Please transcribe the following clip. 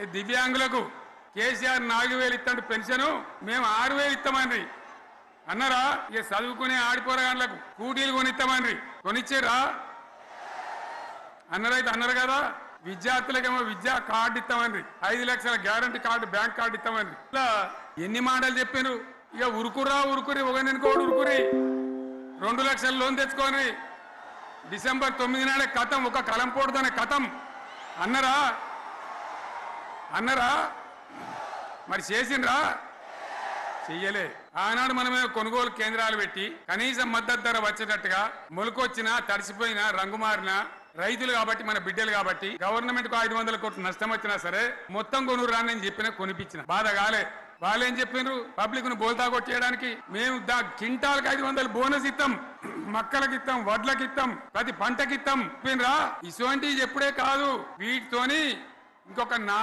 ఈ దివ్యాంగులకు కేసీఆర్ నాలుగు వేలు ఇస్తాడు పెన్షను మేము ఆరు వేలు ఇస్తామండ్రి. అన్నారా ఇక చదువుకునే ఆడిపోరగాళ్ళకు కూటీలు కొనిస్తామండ్రి. కొనిచ్చారా? అన్నారైతే అన్నారు కదా విద్యార్థులకేమో విద్యా కార్డు ఇస్తామండ్రి. ఐదు లక్షల గ్యారంటీ కార్డు బ్యాంక్ కార్డు ఇస్తామండ్రి. ఇట్లా ఎన్ని మాటలు చెప్పారు ఇక ఉరుకురా ఉరుకురి ఒకరినికోడు ఉరుకురి. రెండు లక్షల లోన్ తెచ్చుకొని డిసెంబర్ తొమ్మిది నాడే కథం ఒక కలం పోడుదనే కథం. అన్నరా అన్నరా? మరి చేసిండ్రా? చెయ్యలే. ఆనాడు మనమే కొనుగోలు కేంద్రాలు పెట్టి కనీసం మద్దతు ధర వచ్చేటట్టుగా మొలకొచ్చినా తడిసిపోయినా రంగు మారినా రైతులు కాబట్టి మన బిడ్డలు కాబట్టి గవర్నమెంట్కు ఐదు వందల కోట్లు నష్టం వచ్చినా సరే మొత్తం కొనురు రాని నేను చెప్పిన కొనిపించిన. బాధ కాలే. వాళ్ళు ఏం చెప్పిండ్రు పబ్లిక్ను బోల్తా కొట్టేయడానికి మేము దా కింటాలకు ఐదు వందలు బోనస్ ఇస్తాం మక్కలకి ఇస్తాం వడ్లకి ఇస్తాం ప్రతి పంటకి ఇస్తాం చెప్పిండ్రా ఇటువంటివి ఎప్పుడే కాదు. వీటితోని ఇంకొక నా